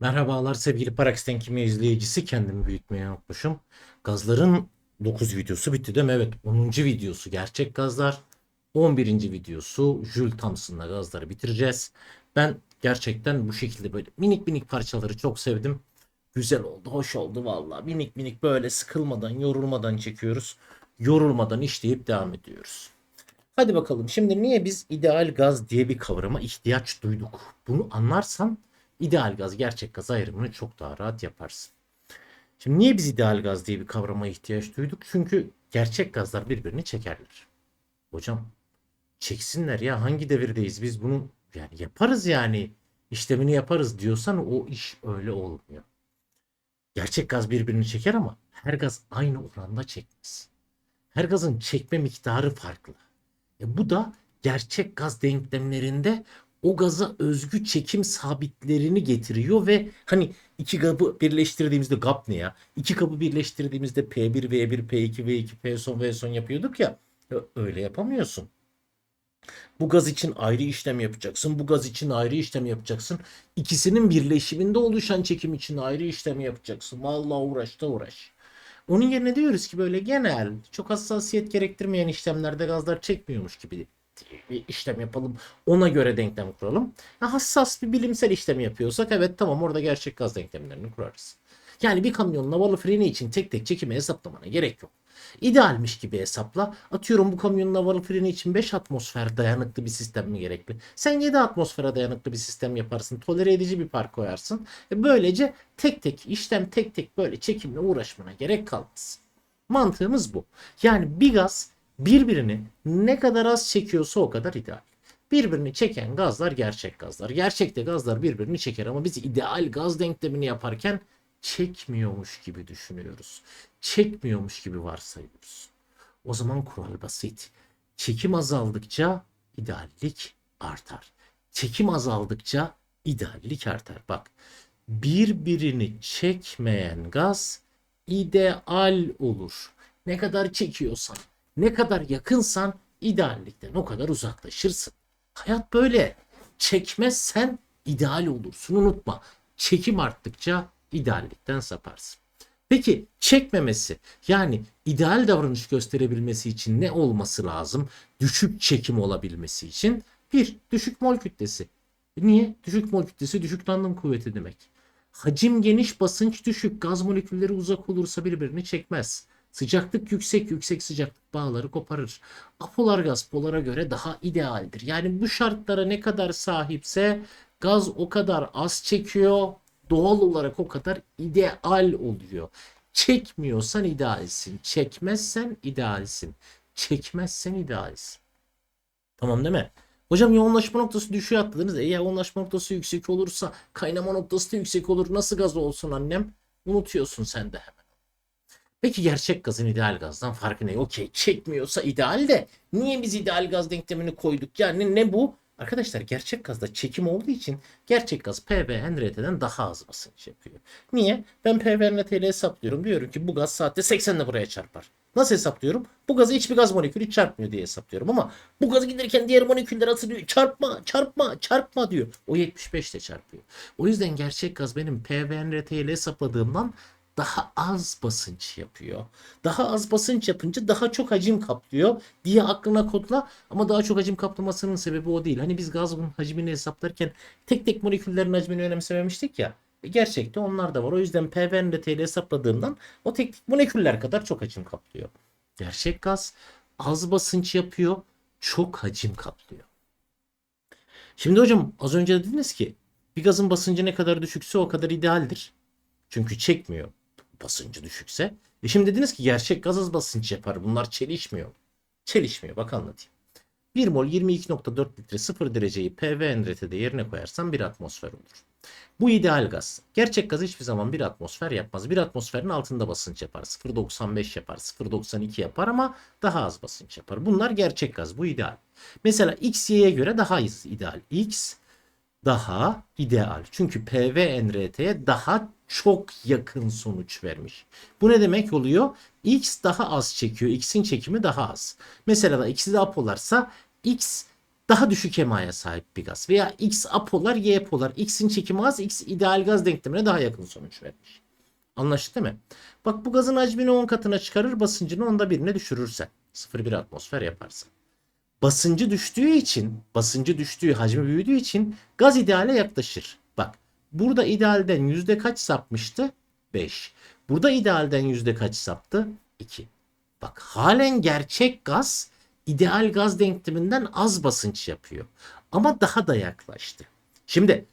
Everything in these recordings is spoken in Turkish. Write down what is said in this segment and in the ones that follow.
Merhabalar sevgili Parax'ten Kimya izleyicisi. Kendimi büyütmeyi unutmuşum. Gazların 9 videosu bitti değil mi? Evet 10. videosu gerçek gazlar. 11. videosu Jules Thompson'la gazları bitireceğiz. Ben gerçekten bu şekilde böyle minik minik parçaları çok sevdim. Güzel oldu, hoş oldu vallahi. Minik minik böyle sıkılmadan, yorulmadan çekiyoruz. Yorulmadan işleyip devam ediyoruz. Hadi bakalım şimdi niye biz ideal gaz diye bir kavrama ihtiyaç duyduk? Bunu anlarsan ideal gaz gerçek gaz ayrımını çok daha rahat yaparsın. Şimdi niye biz ideal gaz diye bir kavrama ihtiyaç duyduk? Çünkü gerçek gazlar birbirini çekerler. Hocam çeksinler ya hangi devirdeyiz biz bunu yani yaparız yani işlemini yaparız diyorsan o iş öyle olmuyor. Gerçek gaz birbirini çeker ama her gaz aynı oranda çekmez. Her gazın çekme miktarı farklı. E bu da gerçek gaz denklemlerinde o gaza özgü çekim sabitlerini getiriyor ve hani iki kabı birleştirdiğimizde gap ne ya? İki kabı birleştirdiğimizde P1, V1, P2, V2, P son, V son yapıyorduk ya. Ö- Öyle yapamıyorsun. Bu gaz için ayrı işlem yapacaksın. Bu gaz için ayrı işlem yapacaksın. İkisinin birleşiminde oluşan çekim için ayrı işlem yapacaksın. Vallahi uğraş da uğraş. Onun yerine diyoruz ki böyle genel, çok hassasiyet gerektirmeyen işlemlerde gazlar çekmiyormuş gibi bir işlem yapalım. Ona göre denklem kuralım. Ya hassas bir bilimsel işlem yapıyorsak evet tamam orada gerçek gaz denklemlerini kurarız. Yani bir kamyonun havalı freni için tek tek çekimi hesaplamana gerek yok. İdealmiş gibi hesapla. Atıyorum bu kamyonun havalı freni için 5 atmosfer dayanıklı bir sistem mi gerekli? Sen 7 atmosfere dayanıklı bir sistem yaparsın. Tolere edici bir park koyarsın. E böylece tek tek işlem tek tek böyle çekimle uğraşmana gerek kalmaz. Mantığımız bu. Yani bir gaz birbirini ne kadar az çekiyorsa o kadar ideal. Birbirini çeken gazlar gerçek gazlar. Gerçekte gazlar birbirini çeker ama biz ideal gaz denklemini yaparken çekmiyormuş gibi düşünüyoruz. Çekmiyormuş gibi varsayıyoruz. O zaman kural basit. Çekim azaldıkça ideallik artar. Çekim azaldıkça ideallik artar. Bak birbirini çekmeyen gaz ideal olur. Ne kadar çekiyorsan, ne kadar yakınsan ideallikten o kadar uzaklaşırsın. Hayat böyle. Çekmezsen ideal olursun. Unutma. Çekim arttıkça ideallikten saparsın. Peki çekmemesi yani ideal davranış gösterebilmesi için ne olması lazım? Düşük çekim olabilmesi için bir düşük mol kütlesi. Niye? Düşük mol kütlesi düşük tandem kuvveti demek. Hacim geniş, basınç düşük, gaz molekülleri uzak olursa birbirini çekmez. Sıcaklık yüksek, yüksek sıcaklık bağları koparır. Apolar gaz polara göre daha idealdir. Yani bu şartlara ne kadar sahipse gaz o kadar az çekiyor, doğal olarak o kadar ideal oluyor. Çekmiyorsan idealsin, çekmezsen idealsin, çekmezsen idealsin. Tamam değil mi? Hocam yoğunlaşma noktası düşüyor atladınız. E yoğunlaşma noktası yüksek olursa kaynama noktası da yüksek olur. Nasıl gaz olsun annem? Unutuyorsun sen de. Peki gerçek gazın ideal gazdan farkı ne? Okey çekmiyorsa ideal de niye biz ideal gaz denklemini koyduk? Yani ne bu? Arkadaşlar gerçek gazda çekim olduğu için gerçek gaz PV NRT'den daha az basınç yapıyor. Niye? Ben PV NRT ile hesaplıyorum. Diyorum ki bu gaz saatte 80 ile buraya çarpar. Nasıl hesaplıyorum? Bu gazı hiçbir gaz molekülü çarpmıyor diye hesaplıyorum ama bu gaz giderken diğer moleküller atılıyor. Çarpma, çarpma, çarpma diyor. O 75 ile çarpıyor. O yüzden gerçek gaz benim PV NRT ile hesapladığımdan daha az basınç yapıyor. Daha az basınç yapınca daha çok hacim kaplıyor diye aklına kodla ama daha çok hacim kaplamasının sebebi o değil. Hani biz gazın hacmini hesaplarken tek tek moleküllerin hacmini önemsememiştik ya. E gerçekte onlar da var. O yüzden PVNRT ile hesapladığımdan o tek tek moleküller kadar çok hacim kaplıyor. Gerçek gaz az basınç yapıyor, çok hacim kaplıyor. Şimdi hocam az önce dediniz ki bir gazın basıncı ne kadar düşükse o kadar idealdir. Çünkü çekmiyor basıncı düşükse. E şimdi dediniz ki gerçek gaz az basınç yapar. Bunlar çelişmiyor. Çelişmiyor. Bak anlatayım. 1 mol 22.4 litre 0 dereceyi PV NRT'de yerine koyarsam 1 atmosfer olur. Bu ideal gaz. Gerçek gaz hiçbir zaman 1 atmosfer yapmaz. 1 atmosferin altında basınç yapar. 0.95 yapar, 0.92 yapar ama daha az basınç yapar. Bunlar gerçek gaz. Bu ideal. Mesela X, Y'ye göre daha ideal. X daha ideal. Çünkü PV NRT'ye daha çok yakın sonuç vermiş. Bu ne demek oluyor? X daha az çekiyor. X'in çekimi daha az. Mesela da X'i de apolarsa X daha düşük EMA'ya sahip bir gaz. Veya X apolar, Y polar. X'in çekimi az, X ideal gaz denklemine daha yakın sonuç vermiş. Anlaştık değil mi? Bak bu gazın hacmini 10 katına çıkarır, basıncını onda birine düşürürsen. 0,1 atmosfer yaparsan. Basıncı düştüğü için, basıncı düştüğü, hacmi büyüdüğü için gaz ideale yaklaşır. Burada idealden yüzde kaç sapmıştı? 5. Burada idealden yüzde kaç saptı? 2. Bak halen gerçek gaz ideal gaz denkleminden az basınç yapıyor. Ama daha da yaklaştı. Şimdi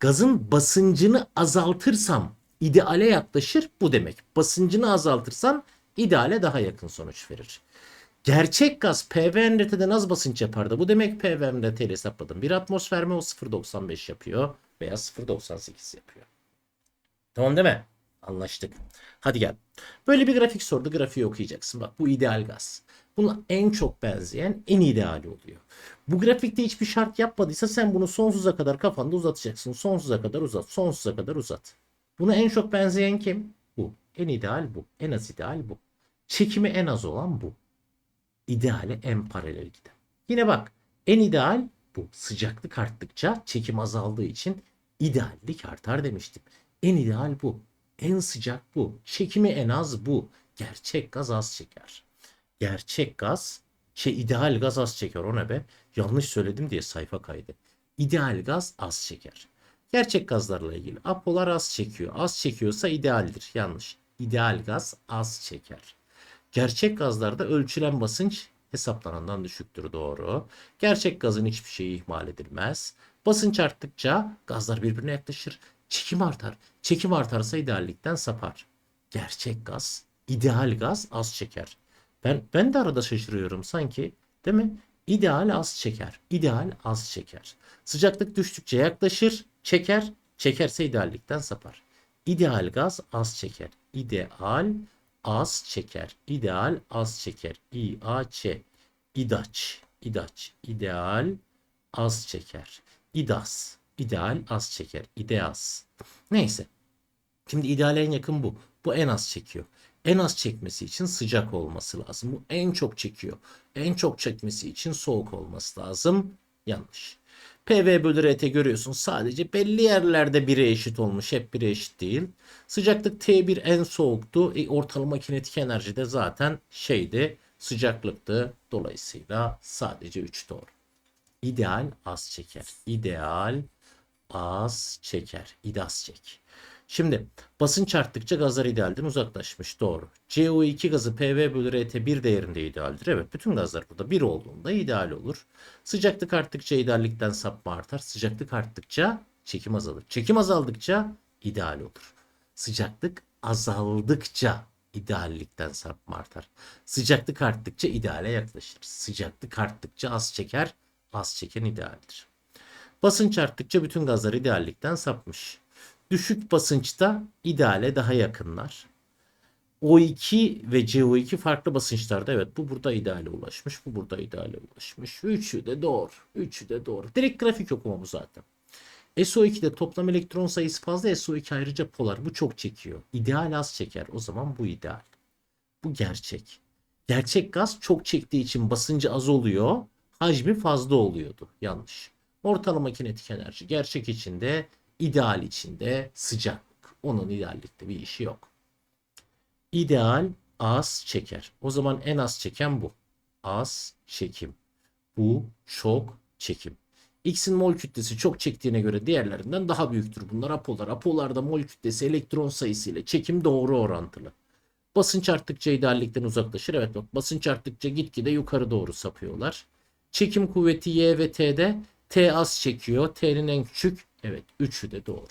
gazın basıncını azaltırsam ideale yaklaşır bu demek. Basıncını azaltırsan ideale daha yakın sonuç verir. Gerçek gaz PVNRT'den az basınç yapardı. Bu demek PVNRT ile hesapladım. Bir atmosfer mi o 0.95 yapıyor veya 0.98 yapıyor. Tamam değil mi? Anlaştık. Hadi gel. Böyle bir grafik sordu. Grafiği okuyacaksın. Bak bu ideal gaz. Buna en çok benzeyen en ideali oluyor. Bu grafikte hiçbir şart yapmadıysa sen bunu sonsuza kadar kafanda uzatacaksın. Sonsuza kadar uzat. Sonsuza kadar uzat. Buna en çok benzeyen kim? Bu. En ideal bu. En az ideal bu. Çekimi en az olan bu. İdeale en paralel giden. Yine bak en ideal bu. Sıcaklık arttıkça çekim azaldığı için ideallik artar demiştim. En ideal bu. En sıcak bu. Çekimi en az bu. Gerçek gaz az çeker. Gerçek gaz şey ideal gaz az çeker o ne be? Yanlış söyledim diye sayfa kaydı. İdeal gaz az çeker. Gerçek gazlarla ilgili apolar az çekiyor. Az çekiyorsa idealdir. Yanlış. İdeal gaz az çeker. Gerçek gazlarda ölçülen basınç hesaplanandan düşüktür. Doğru. Gerçek gazın hiçbir şeyi ihmal edilmez. Basınç arttıkça gazlar birbirine yaklaşır. Çekim artar. Çekim artarsa ideallikten sapar. Gerçek gaz, ideal gaz az çeker. Ben ben de arada şaşırıyorum sanki. Değil mi? İdeal az çeker. İdeal az çeker. Sıcaklık düştükçe yaklaşır, çeker. Çekerse ideallikten sapar. İdeal gaz az çeker. İdeal az çeker. İdeal az çeker. İAÇ. İdaç. İdaç. İdeal az çeker. İdas. İdeal az çeker. İdeas. Neyse. Şimdi ideale en yakın bu. Bu en az çekiyor. En az çekmesi için sıcak olması lazım. Bu en çok çekiyor. En çok çekmesi için soğuk olması lazım. Yanlış. PV bölü RT görüyorsun sadece belli yerlerde 1'e eşit olmuş. Hep 1'e eşit değil. Sıcaklık T1 en soğuktu. E, ortalama kinetik enerji de zaten şeydi sıcaklıktı. Dolayısıyla sadece 3 doğru. İdeal az çeker. İdeal az çeker. İdas çek. Şimdi basınç arttıkça gazlar idealden uzaklaşmış. Doğru. CO2 gazı PV bölü RT 1 değerinde idealdir. Evet bütün gazlar burada 1 olduğunda ideal olur. Sıcaklık arttıkça ideallikten sapma artar. Sıcaklık arttıkça çekim azalır. Çekim azaldıkça ideal olur. Sıcaklık azaldıkça ideallikten sapma artar. Sıcaklık arttıkça ideale yaklaşır. Sıcaklık arttıkça az çeker. Az çeken idealdir. Basınç arttıkça bütün gazlar ideallikten sapmış. Düşük basınçta ideale daha yakınlar. O2 ve CO2 farklı basınçlarda. Evet bu burada ideale ulaşmış. Bu burada ideale ulaşmış. Üçü de doğru. Üçü de doğru. Direkt grafik okuma bu zaten. SO2'de toplam elektron sayısı fazla. SO2 ayrıca polar. Bu çok çekiyor. İdeal az çeker. O zaman bu ideal. Bu gerçek. Gerçek gaz çok çektiği için basıncı az oluyor. Hacmi fazla oluyordu. Yanlış. Ortalama kinetik enerji gerçek içinde, ideal içinde sıcaklık. Onun ideallikte bir işi yok. İdeal az çeker. O zaman en az çeken bu. Az çekim. Bu çok çekim. X'in mol kütlesi çok çektiğine göre diğerlerinden daha büyüktür. Bunlar apolar. Apolarda mol kütlesi elektron sayısı ile çekim doğru orantılı. Basınç arttıkça ideallikten uzaklaşır. Evet bak basınç arttıkça gitgide yukarı doğru sapıyorlar. Çekim kuvveti Y ve T'de T az çekiyor. T'nin en küçük. Evet üçü de doğru.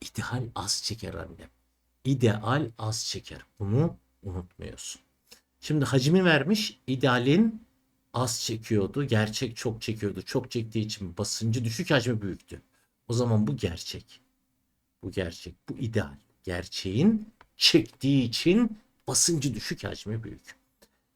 İdeal az çeker annem. İdeal az çeker. Bunu unutmuyorsun. Şimdi hacmi vermiş. İdealin az çekiyordu. Gerçek çok çekiyordu. Çok çektiği için basıncı düşük hacmi büyüktü. O zaman bu gerçek. Bu gerçek. Bu ideal. Gerçeğin çektiği için basıncı düşük hacmi büyük.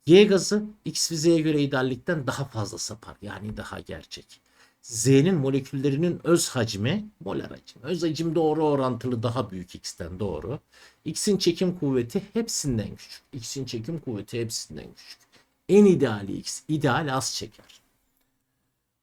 Y gazı X ve Z'ye göre ideallikten daha fazla sapar. Yani daha gerçek. Z'nin moleküllerinin öz hacmi molar hacim. Öz hacim doğru orantılı daha büyük X'ten doğru. X'in çekim kuvveti hepsinden küçük. X'in çekim kuvveti hepsinden küçük. En ideali X. İdeal az çeker.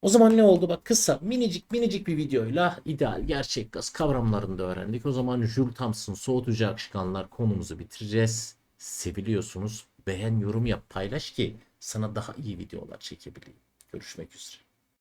O zaman ne oldu? Bak kısa minicik minicik bir videoyla ideal gerçek gaz kavramlarını da öğrendik. O zaman Jules Thompson soğutucu akışkanlar konumuzu bitireceğiz. Seviliyorsunuz. Beğen, yorum yap, paylaş ki sana daha iyi videolar çekebileyim. Görüşmek üzere.